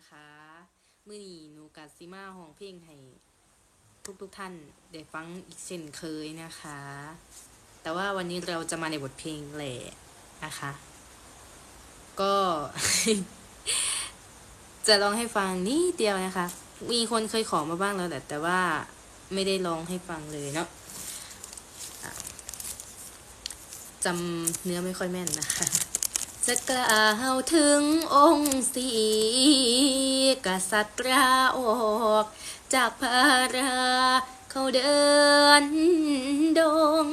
นะคะ มื่อนี้หนูกัดซิมาห้องเพลงให้ทุกๆท่านได้ฟังอีกเช่นเคยนะคะ แต่ว่าวันนี้เราจะมาในบทเพลงแหล่นะคะ ก็ จะร้องให้ฟังนิดเดียวนะคะ มีคนเคยขอมาบ้างแล้วแหละแต่ว่าไม่ได้ร้องให้ฟังเลยเนาะจำเนื้อไม่ค่อยแม่นนะคะ จะกล่าวถึงองค์สีกษัตราออกจากพาราเขาเดินดง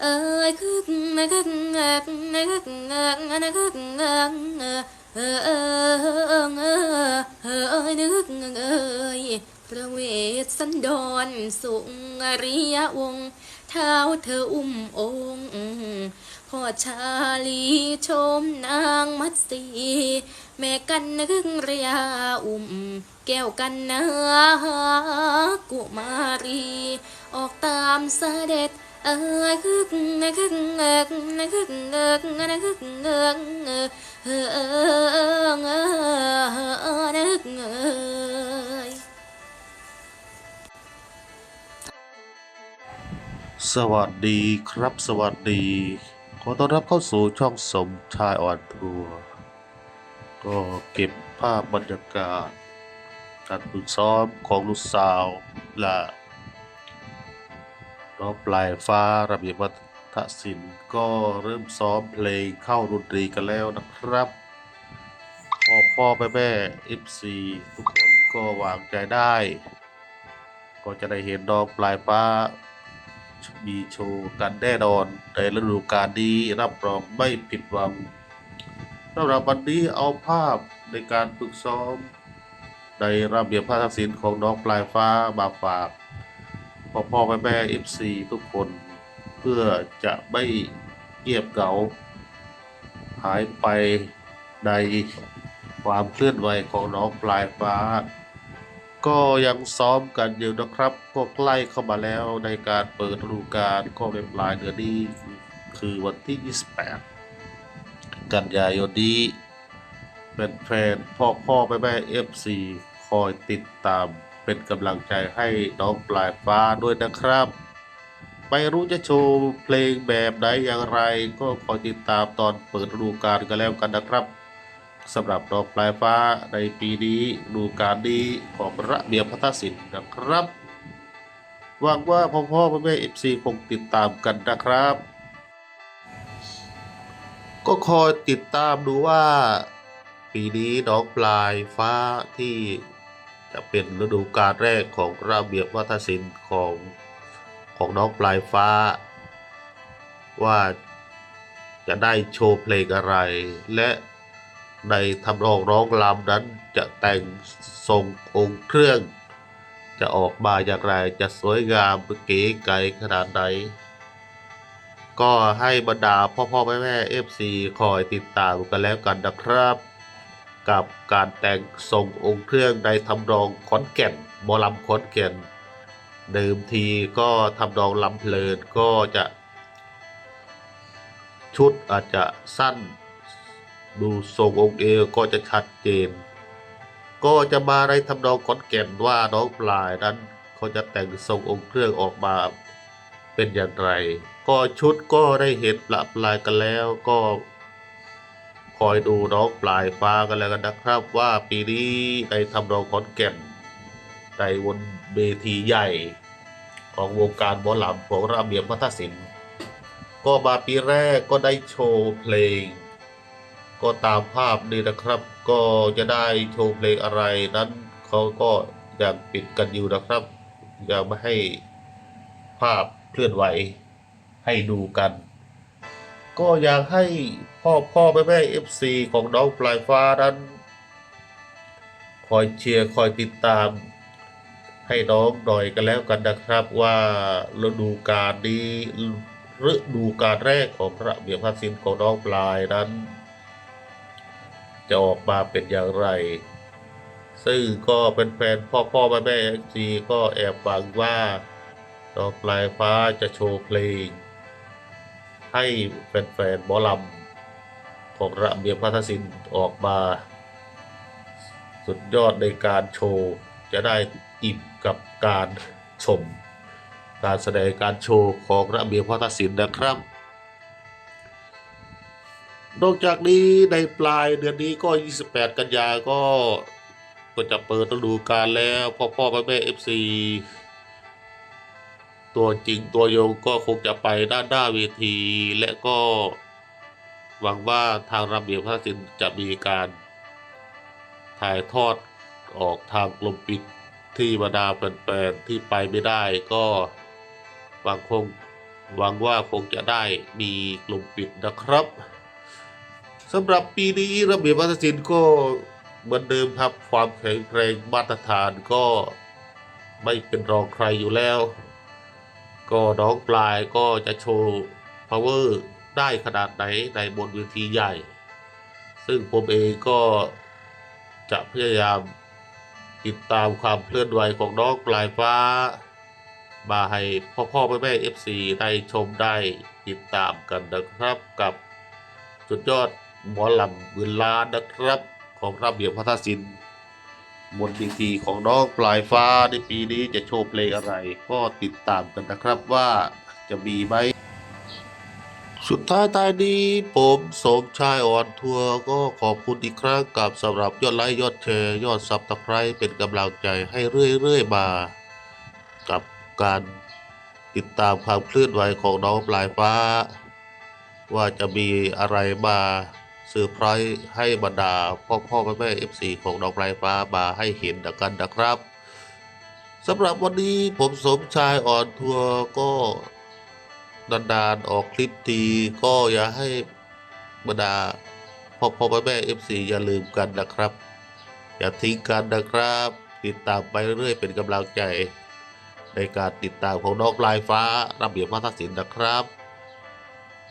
เอ้ยคึกนะคึกงักนะคึกงักนะคึกงักเออเออเออเออเออเอยนึกเอ้ย พระเวสสันดรสุงอริยวงเท้าเธออุ้มองค์พ่อชาลีชมนางมัตสีแม่กันนึกระยาอุ่มแก้วกันนากุมารี ออกตามเสด็จเอ้ยคึกนะคึกเงกนะคึกเงกนะคึกเงกเออเออเออเออเออนึกเอ้ย สวัสดีครับสวัสดี ขอต้อนรับเข้าสู่ช่องสมชายอ่อนทัวก็เก็บภาพบรรยากาศ การฝึกซ้อมของลูกสาวและน้องปลายฟ้าระเบียบวัฒนศิลป์ก็เริ่มซ้อมเพลงเข้าดนตรีกันแล้วนะครับพ่อพ่อแม่แม่ FC ทุกคนก็วางใจได้ ก็จะได้เห็นน้องปลายฟ้า มีโชว์กันแน่นอนในฤดูกาลนี้รับรองไม่ผิดหวังสำหรับวันนี้เอาภาพในการฝึกซ้อม ในระเบียบภาคศิลป์ของน้องปลายฟ้ามาฝากพ่อพ่อแม่แม่เอฟซีทุกคน เพื่อจะไม่เงียบเหงาหายไปในความเคลื่อนไหวของน้องปลายฟ้า ก็ยังซ้อมกันอยู่นะครับก็ใกล้เข้ามาแล้วในการเปิดฤดูกาลก็เป็นปลายเดือนนี้คือวันที่ 28 กันยายนนี้เป็นแฟนพ่อพ่อแม่แม่เอฟซีคอยติดตามเป็นกำลังใจให้น้องปลายฟ้าด้วยนะครับ ไม่รู้จะโชว์เพลงแบบไหนอย่างไร ก็คอยติดตามตอนเปิดฤดูกาลกันแล้วกันนะครับ สำหรับดอกปลายฟ้าในปีนี้ดูการดีของระเบียบพัฒนศิลป์นะครับหวังว่าพ่อพ่อแม่แม่เอฟซีคงติดตามกันนะครับ ก็คอยติดตามดูว่า ปีนี้ดอกปลายฟ้าที่จะเป็นฤดูกาลแรกของระเบียบวัฒนศิลป์ของของน้องปลายฟ้า ว่าจะได้โชว์เพลงอะไรและ ในทำนองร้องรำนั้นจะแต่งทรงองค์เครื่อง จะออกมาอย่างไรจะสวยงามเก๋ไก๋ขนาดไหนก็ให้บรรดาพ่อพ่อแม่แม่เอฟซีคอยติดตามกันแล้วกันนะครับ กับการแต่งทรงองค์เครื่องในทำนองขอนแก่นหมอลำขอนแก่นเดิมทีก็ทำนองลำเพลินก็จะ ชุดอาจจะสั้น ดูทรงองค์เอวก็จะชัดเจน ก็จะมาในทำนองขอนแก่นว่าน้องปลายนั้นเขาจะแต่งทรงองค์เครื่องออกมาเป็นอย่างไร ก็ชุดก็ได้เห็นปละปลายกันแล้วก็คอยดูน้องปลายฟ้ากันแล้วกันนะครับว่าปีนี้ในทำนองขอนแก่นในบนเวทีใหญ่ของวงการหมอลำของระเบียบวัฒนศิลป์ ก็มาปีแรกก็ได้โชว์เพลง ก็ตามภาพนี่นะครับ ก็จะได้โชว์เพลงอะไรนั้นเขาก็ยังปิดกันอยู่นะครับยังไม่ให้ภาพเคลื่อนไหวให้ดูกัน ก็อยากให้พ่อพ่อแม่แม่เอฟซีของน้องปลายฟ้านั้น คอยเชียร์คอยติดตาม ให้น้องหน่อยกันแล้วกันนะครับว่าฤดูกาลนี้ฤดูกาลแรกของระเบียบพัฒนศิลป์ของน้องปลายนั้น จะออกมาเป็นอย่างไร ซึ่งก็เป็นแฟนพ่อพ่อแม่แม่เอฟซีก็แอบหวังว่าน้องปลายฟ้าจะโชว์เพลง ให้แฟนๆหมอลำของระเบียบพัฒนศิลป์ออกมา สุดยอดในการโชว์ จะได้อิ่มกับการชม การแสดงการโชว์ของระเบียบวัฒนศิลป์นะครับ นอกจากนี้ในปลายเดือนนี้ก็ 28 กันยาก็ก็จะเปิดฤดูกาลแล้วพ่อพ่อแม่แม่เอฟซีตัวจริงตัวโยงก็คงจะไปด้านหน้าเวที และก็หวังว่าทางระเบียบวัฒนศิลป์จะมีการถ่ายทอดออกทางกลมปิดที่บรรดาแฟนๆที่ไปไม่ได้ก็หวังคงหวังว่าคงจะได้มีกลุ่มปิดนะครับ สำหรับปีนี้ระเบียบวัฒนศิลป์ก็เหมือนเดิมครับ ความแข็งแกร่งมาตรฐานก็ไม่เป็นรองใครอยู่แล้ว ก็น้องปลายก็จะโชว์ power ได้ขนาดไหนในบนเวทีใหญ่ ซึ่งผมเองก็จะพยายามติดตามความเคลื่อนไหวของน้องปลายฟ้า มาให้พ่อพ่อแม่แม่เอฟซีได้ชมได้ติดตามกันนะครับกับสุดยอด หมอลำเงินล้านนะครับ ของระเบียบพัฒศิลป์บนดีทีของน้องปลายฟ้าในปีนี้จะโชว์เพลงอะไร ก็ติดตามกันนะครับว่าจะมีไหม สุดท้ายท้ายนี้ผมสมชายอ่อนทัวร์ก็ขอบคุณอีกครั้งกับสำหรับยอดไลค์ยอดแชร์ ยอดซับตะไคร้เป็นกำลังใจให้เรื่อยๆมา กับการติดตามความเคลื่อนไหวของน้องปลายฟ้า ว่าจะมีอะไรมา เซอร์ไพรส์ให้บรรดาพ่อพ่อแม่แม่เอฟซีของน้องปลายฟ้ามาให้เห็นกันนะครับสำหรับวันนี้ผมสมชายอ่อนทัวร์ก็นานๆออกคลิปทีก็อย่าให้บรรดาพ่อพ่อแม่แม่เอฟซีอย่าลืมกันนะครับ อย่าทิ้งกันนะครับ ติดตามไปเรื่อยๆเป็นกำลังใจ ในการติดตามของน้องปลายฟ้าระเบียบวัฒนศิลป์นะครับ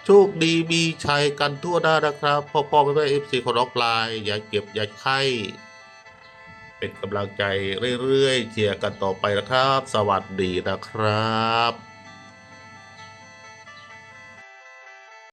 โชคดีมีชัยกันทั่วหน้านะครับพ่อพ่อแม่แม่เอฟซีของน้องปลาย อย่าเก็บอย่าไข้เป็นกำลังใจเรื่อยๆเชียร์กันต่อไปนะครับ สวัสดีนะครับ